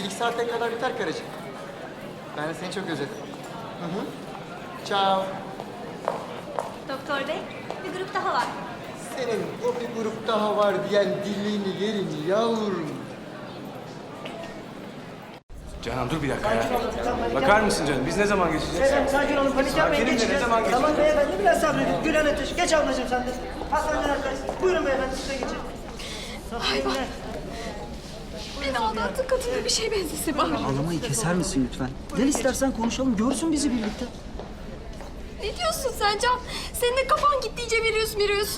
Bir iki saate kadar biter karıcığım. Ben de seni çok özledim. Hı hı. Ciao. Doktor bey, bir grup daha var. Senin o bir grup daha var diyen dilini yerin yavrum. Canan dur bir dakika ya. Bakar mısın canım? Biz ne zaman geçeceğiz? Beyefendi sakin olun panik yapmayın Sakinim de ne geçeceğiz. zaman geçeceğiz? Tamam beyefendi biraz sabredin. Gülen Ateş geç ablacığım sen de. Hastaneden arkadaş. Buyurun beyefendi size geçin. Safiye Aldattı kadına bir şey benzesi var. Ağlamayı keser misin lütfen? Gel istersen konuşalım, görsün bizi birlikte. Ne diyorsun sen Can? Senin de kafan gitti iyice virüs virüs.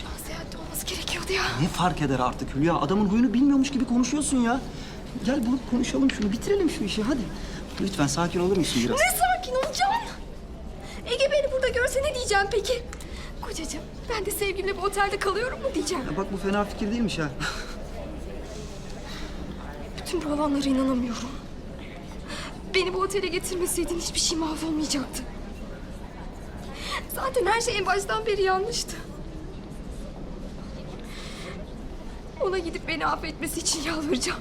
Şu an seyahatte olması gerekiyordu ya. Ne fark eder artık Hülya? Adamın huyunu bilmiyormuş gibi konuşuyorsun ya. Gel bulup konuşalım şunu, bitirelim şu işi hadi. Lütfen sakin olur musun biraz? Ne sakin ol Can. Ege beni burada görse ne diyeceğim peki? Kocacığım ben de sevgilimle bir otelde kalıyorum mu diyeceğim. Ya bak bu fena fikir değilmiş ha. Bütün bu olanlara inanamıyorum. Beni bu otele getirmeseydin hiçbir şey mahvolmayacaktı. Zaten her şey en baştan beri yanlıştı. Ona gidip beni affetmesi için yalvaracağım.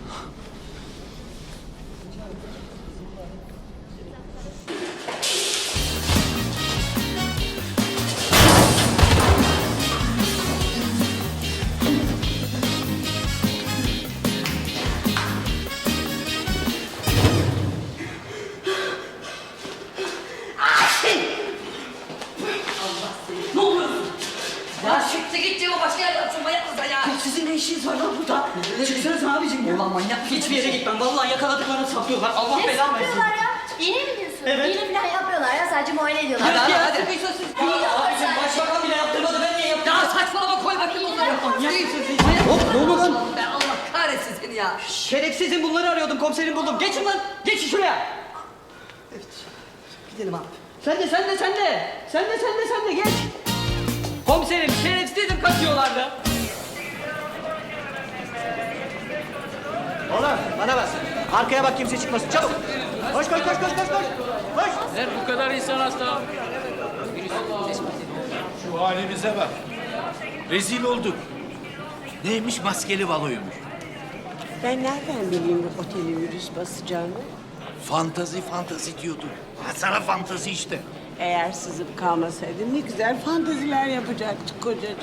Hiçbir yere gitmem. Vallahi yakaladık bana saplıyorlar. Allah Ne belamı versin. yapıyorlar ya? İğne mi diyorsun? Evet. İğne falan yapmıyorlar ya, sadece muayene ediyorlar. Hadi hadi hadi. Abicim başbakan bile yaptırmadı ben niye yaptım? Ya saçmalama koy bakayım onları. Hop ne oluyor lan? Ben Allah kahretsin seni ya. Şerefsizim bunları arıyordum komiserim buldum. Geçin lan. Geçin şuraya. Evet. Gidelim abi. Sen de sen de sen de. Sen de sen de sen de geç. Komiserim şerefsizim kaçıyorlardı. Oğlum bana bak. Arkaya bak kimse çıkmasın. Çabuk. Koş koş koş koş koş koş. Koş. Bu kadar insan hasta. Şu halimize bak. Rezil olduk. Neymiş maskeli baloymuş. Ben nereden bileyim bu otelin virüs basacağını? Fantazi fantazi diyorduk. Ha, sana fantazi işte. Eğer sızıp kalmasaydım ne güzel fantaziler yapacaktık kocacığım.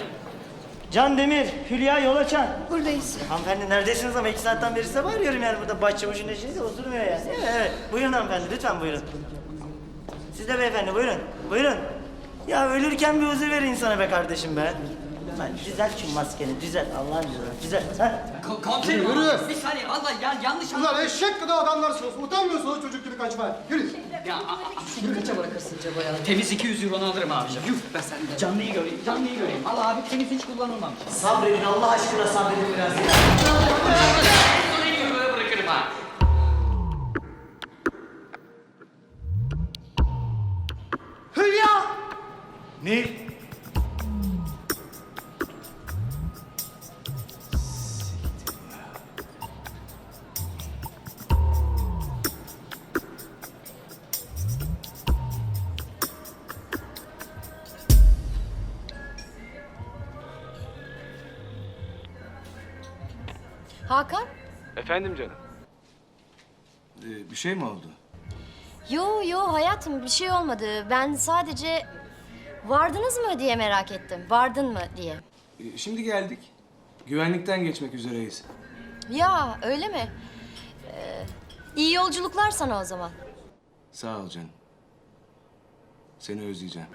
Can Demir, Hülya Yolaçan. Buradayız. Hanımefendi neredesiniz ama iki saatten beri size bağırıyorum yani burada başçavuşun eşiniz oturmuyor yani. Evet, evet. Buyurun hanımefendi lütfen buyurun. Siz de beyefendi buyurun. Buyurun. Ya ölürken bir huzur ver insana be kardeşim be. Lan düzelt şu maskeni düzelt Allah'ın cezası düzelt. Ha? Komiserim Yürü. bir saniye vallahi ya, yanlış anladım. Ulan eşek kadar adamlarsınız. Utanmıyorsunuz çocuk gibi kaçmaya. Yürü. Ya a- a- şunu kaça bırakırsın Cebo ya? Temiz 200 euronu alırım abiciğim. Yuh be sen de. Canlıyı göreyim, canlıyı göreyim. Allah abi temiz hiç kullanılmamış. Sabredin Allah aşkına sabredin biraz. ya. Böyle bırakırım ha. Hülya! Ne? Efendim canım. Ee, bir şey mi oldu? Yo yo hayatım bir şey olmadı. Ben sadece vardınız mı diye merak ettim. Vardın mı diye. Ee, şimdi geldik. Güvenlikten geçmek üzereyiz. Ya öyle mi? Ee, iyi yolculuklar sana o zaman. Sağ ol canım. Seni özleyeceğim.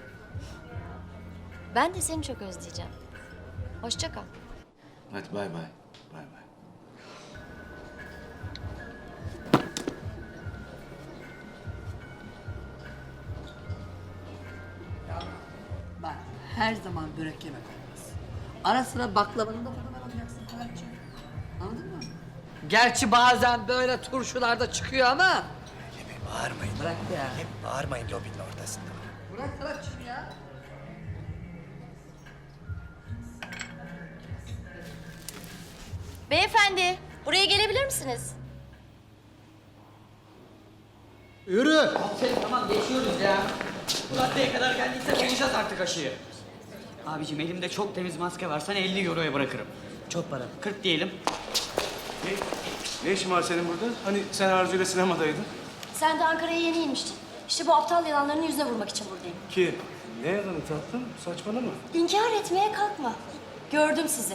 Ben de seni çok özleyeceğim. Hoşça kal. Hadi bay bay. Bay bay. Her zaman börek yemek olmaz. Ara sıra baklavanın da tadına bakacaksın Ferhat'cığım. Anladın mı? Gerçi bazen böyle turşularda çıkıyor ama. Bağırmayın. Bırak ya. Hep bağırmayın lobinin ortasında. Bırak Ferhat'cığım ya. Beyefendi buraya gelebilir misiniz? Yürü. Komiserim tamam geçiyoruz ya. Bu raddeye kadar geldiyse bulacağız artık aşıyı. Abicim elimde çok temiz maske var. Sana 50 euroya bırakırım. Çok para. 40 diyelim. Ne işin var senin burada? Hani sen Arzu ile sinemadaydın? Sen de Ankara'ya yeni inmiştin. İşte bu aptal yalanlarının yüzüne vurmak için buradayım. Ki ne yalanı tatlım? Saçmalama. İnkar etmeye kalkma. Gördüm sizi.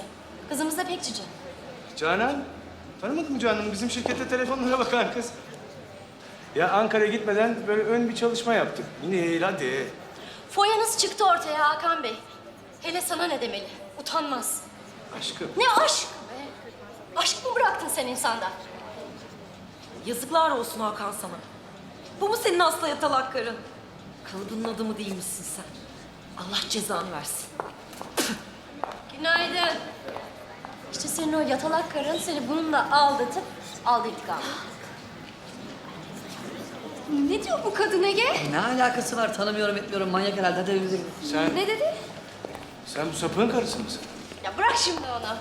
Kızımız da pek cici. Canan, tanımadın mı Canan'ı? Bizim şirkette telefonlara bakan kız. Ya Ankara'ya gitmeden böyle ön bir çalışma yaptık. Nil hadi. Foyanız çıktı ortaya Hakan Bey. Hele sana ne demeli? Utanmaz. Aşkım. Ne aşk be? Aşk mı bıraktın sen insanda? Yazıklar olsun Hakan sana. Bu mu senin hasta yatalak karın? Kalıbının adamı değil misin sen? Allah cezanı versin. Günaydın. İşte senin o yatalak karın seni bununla aldatıp aldı intikamı. Ne diyor bu kadın Ege? Ne alakası var tanımıyorum etmiyorum manyak herhalde hadi evimize gidelim. Sen, Ne dedi? Sen bu sapığın karısı mısın? Ya bırak şimdi onu.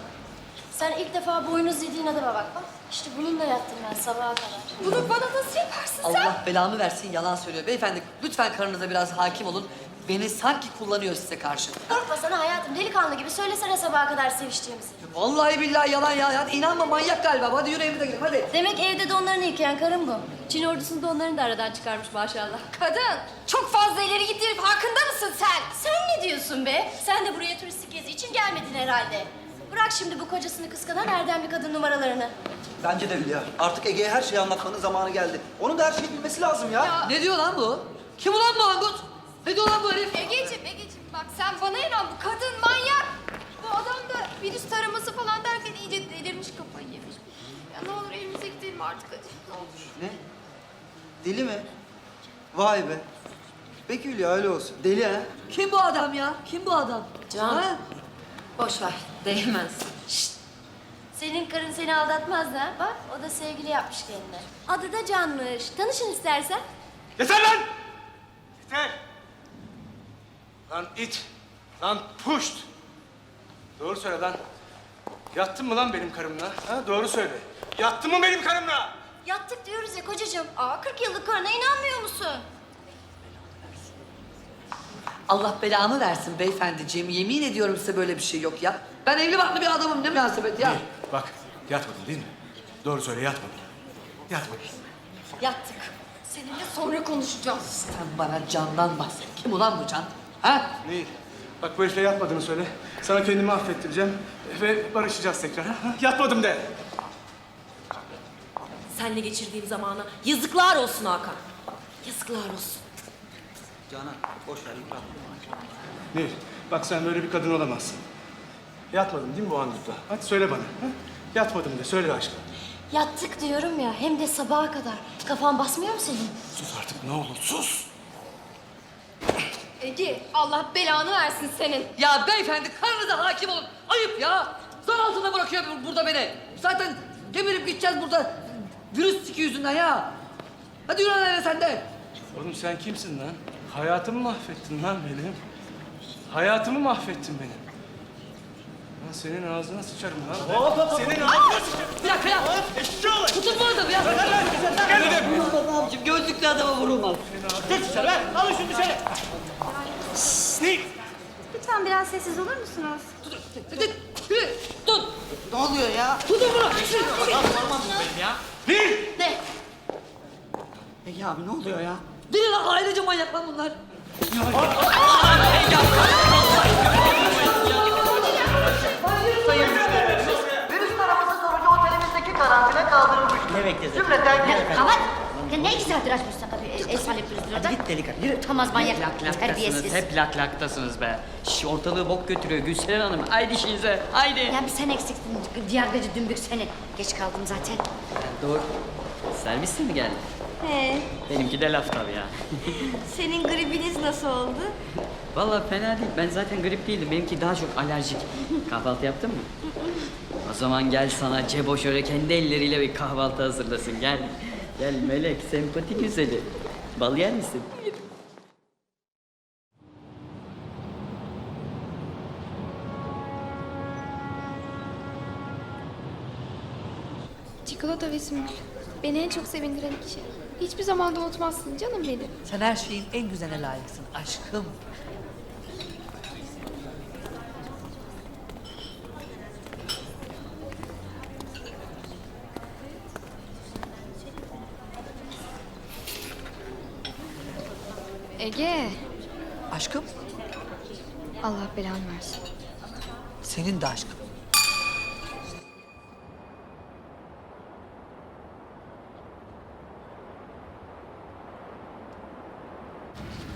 Sen ilk defa boynuz yediğin adama bak bak. İşte bununla yattım ben sabaha kadar. Bunu bana nasıl yaparsın sen? Allah belamı versin yalan söylüyor. Beyefendi lütfen karınıza biraz hakim olun. Beni sanki kullanıyor size karşı. Korkma sana hayatım delikanlı gibi söylesene sabaha kadar seviştiğimizi. Vallahi billahi yalan ya. ya. İnanma manyak galiba. Hadi yürü evimize gidelim hadi. Demek evde donlarını yıkayan karın bu. Çin ordusunu donlarını da aradan çıkarmış maşallah. Kadın çok fazla ileri gitti herif farkında mısın sen? Sen ne diyorsun be? Sen de buraya turistik gezi için gelmedin herhalde. Bırak şimdi bu kocasını kıskanan erdemli kadın numaralarını. Bence de Hülya. Artık Ege'ye her şeyi anlatmanın zamanı geldi. Onun da her şeyi bilmesi lazım ya. Ne diyor lan bu? Kim ulan bu Angut? Ne diyor lan bu herif? Egeciğim, Egeciğim bak sen bana inan bu kadın manyak. Bu adam da virüs taraması falan derken iyice delirmiş kafayı yemiş. Ya ne olur evimize gidelim artık hadi ne olur. Ne? Deli mi? Vay be. Peki Hülya öyle olsun. Deli ha? Kim bu adam ya? Kim bu adam? Can. Ha? Boş ver. Değmez. Senin karın seni aldatmaz da bak o da sevgili yapmış kendine. Adı da Canmış. Tanışın istersen. Yeter lan! Yeter! Lan it! Lan puşt! Doğru söyle lan. Yattın mı lan benim karımla? Ha? Doğru söyle. Yattın mı benim karımla? Yattık diyoruz ya kocacığım. Aa 40 yıllık karına inanmıyor musun? Allah belamı versin beyefendiciğim. Yemin ediyorum size böyle bir şey yok ya. Ben evli barklı bir adamım. Ne münasebet ya? Bak, yatmadın değil mi? Doğru söyle, yatmadın. Yatmadın. Yattık. Seninle sonra konuşacağız. Sen bana candan bahset. Kim ulan bu can? Ha? Değil. Bak bu herifle yatmadığını söyle. Sana kendimi affettireceğim ve barışacağız tekrar. Ha? Yatmadım de. Seninle geçirdiğim zamana yazıklar olsun Hakan. Yazıklar olsun. Canan boş ver yıprat. Nil, bak sen böyle bir kadın olamazsın. Yatmadın değil mi bu Angut'la? Hadi söyle bana. Ha? Yatmadım de, söyle aşkım. Yattık diyorum ya hem de sabaha kadar. Kafan basmıyor mu senin? Sus artık ne olur, sus! Ege Allah belanı versin senin. Ya beyefendi karnınıza hakim olun. Ayıp ya. Zar altında bırakıyor bu- burada beni. Zaten geberip gideceğiz burada. Virüs siki yüzünden ya. Hadi yürü lan sen de. Oğlum sen kimsin lan? Hayatımı mahvettin lan benim. Hayatımı mahvettin benim. Lan senin ağzına sıçarım lan. Senin ağzına sıçarım. Bir dakika ya. Tutun bu adamı ya. Vurulmaz abicim. Gözlüklü adama vurulmaz. Lütfen biraz sessiz olur musunuz? Tut. Ne oluyor ya? Tutun bunu. Ne? Ege abi ne oluyor ya? Deli lan ailece manyak lan bunlar. Virüs taraması sonucu otelimizdeki karantina kaldırılmış. Ne bekledin? Cümleten Kapat. Ya ne iki saattir el salep Hadi git delikanlı yürü. Utanmaz manyak. Terbiyesiz. hep lak laktasınız be. Şş, ortalığı bok götürüyor Gülseren Hanım. Haydi işinize, haydi. Ya bir sen eksiktin. Diğer gacı dümbük senin. Geç kaldım zaten. Doğru. Servisle mi geldi? He, Benimki de laf tabii ya. senin gribiniz nasıl oldu? Vallahi fena değil. Ben zaten grip değildim. Benimki daha çok alerjik. Kahvaltı yaptın mı? O zaman gel sana Cebo şöyle kendi elleriyle bir kahvaltı hazırlasın. Gel. Gel Melek, sempati güzeli. Bal yer misin? Çikolata ve sümbül. Beni en çok sevindiren kişi. Hiçbir zaman da unutmazsın canım benim. Sen her şeyin en güzeline layıksın aşkım. Ege. Aşkım, Allah belanı versin. senin de aşkım.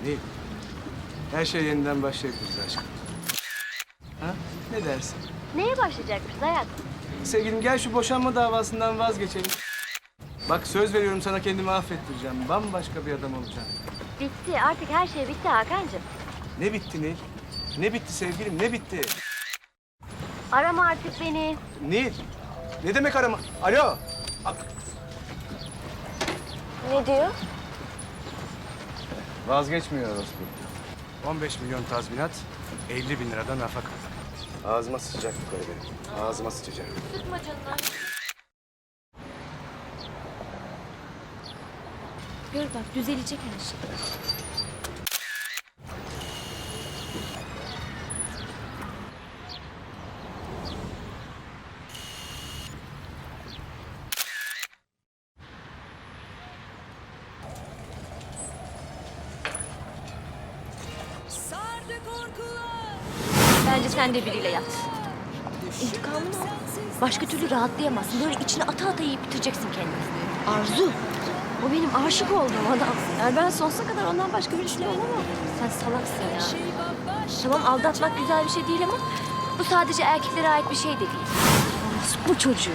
Nil. Her şey yeniden başlayabiliriz aşkım. Ha? Ne dersin? Neye başlayacakmışız hayat? Sevgilim gel şu boşanma davasından vazgeçelim. Bak söz veriyorum sana kendimi affettireceğim. Bambaşka bir adam olacağım. Bitti artık her şey bitti Hakan'cığım. Ne bitti Nil? Ne bitti sevgilim ne bitti? Arama artık beni. Nil. Ne demek arama? Alo. Ne diyor? Vazgeçmiyor orospu. 15 milyon tazminat, 50 bin liradan nafaka. Ağzıma sıçacak bu karı benim. Ağzıma sıçacak. Sıkma canına. Gör bak düzelecek her şey. Bence sen de biriyle yat. İntikamını al. Başka türlü rahatlayamazsın. Böyle içine ata ata yiyip bitireceksin kendini. Arzu. O benim aşık olduğum adam. Yani ben sonsuza kadar ondan başka birisiyle olamam. Sen salaksın ya. Tamam aldatmak güzel bir şey değil ama bu sadece erkeklere ait bir şey de değil. Bu çocuğu.